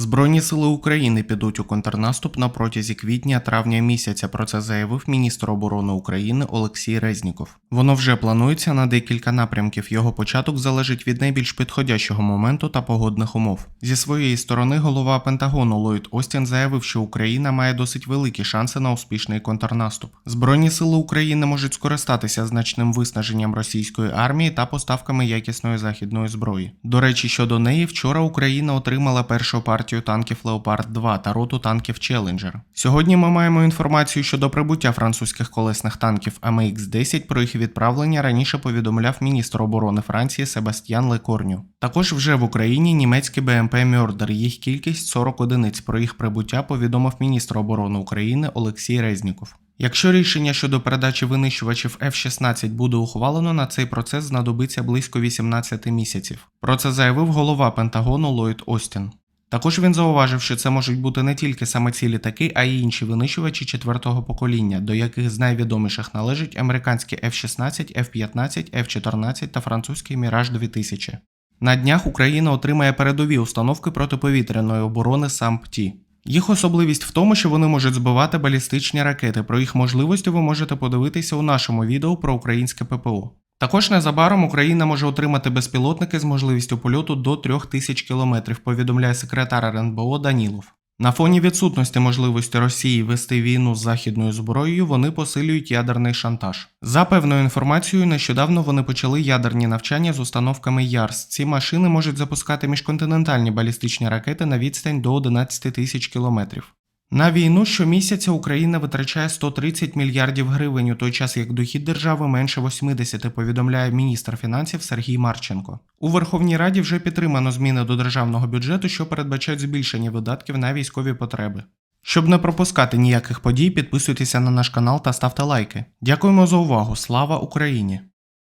Збройні сили України підуть у контрнаступ на протязі квітня-травня місяця. Про це заявив міністр оборони України Олексій Резніков. Воно вже планується на декілька напрямків. Його початок залежить від найбільш підходящого моменту та погодних умов. Зі своєї сторони, голова Пентагону Ллойд Остін заявив, що Україна має досить великі шанси на успішний контрнаступ. Збройні сили України можуть скористатися значним виснаженням російської армії та поставками якісної західної зброї. До речі, щодо неї, вчора Україна отримала першу партію танків Леопард 2 та роту танків Челенджер. Сьогодні ми маємо інформацію щодо прибуття французьких колесних танків АМХ-10. Про їх відправлення раніше повідомляв міністр оборони Франції Себастьян Лекорню. Також вже в Україні німецький БМП Мьордер. Їх кількість 40 одиниць. Про їх прибуття повідомив міністр оборони України Олексій Резніков. Якщо рішення щодо передачі винищувачів F-16 буде ухвалено, на цей процес знадобиться близько 18 місяців. Про це заявив голова Пентагону Ллойд Остін. Також він зауважив, що це можуть бути не тільки саме ці літаки, а й інші винищувачі четвертого покоління, до яких з найвідоміших належать американські F-16, F-15, F-14 та французький Міраж 2000. На днях Україна отримає передові установки протиповітряної оборони САМПТІ. Їх особливість в тому, що вони можуть збивати балістичні ракети. Про їх можливості ви можете подивитися у нашому відео про українське ППО. Також незабаром Україна може отримати безпілотники з можливістю польоту до 3000 км, повідомляє секретар РНБО Данілов. На фоні відсутності можливості Росії вести війну з західною зброєю, вони посилюють ядерний шантаж. За певною інформацією, нещодавно вони почали ядерні навчання з установками ЯРС. Ці машини можуть запускати міжконтинентальні балістичні ракети на відстань до 11 тисяч кілометрів. На війну щомісяця Україна витрачає 130 мільярдів гривень, у той час як дохід держави менше 80, повідомляє міністр фінансів Сергій Марченко. У Верховній Раді вже підтримано зміни до державного бюджету, що передбачають збільшення видатків на військові потреби. Щоб не пропускати ніяких подій, підписуйтеся на наш канал та ставте лайки. Дякуємо за увагу! Слава Україні!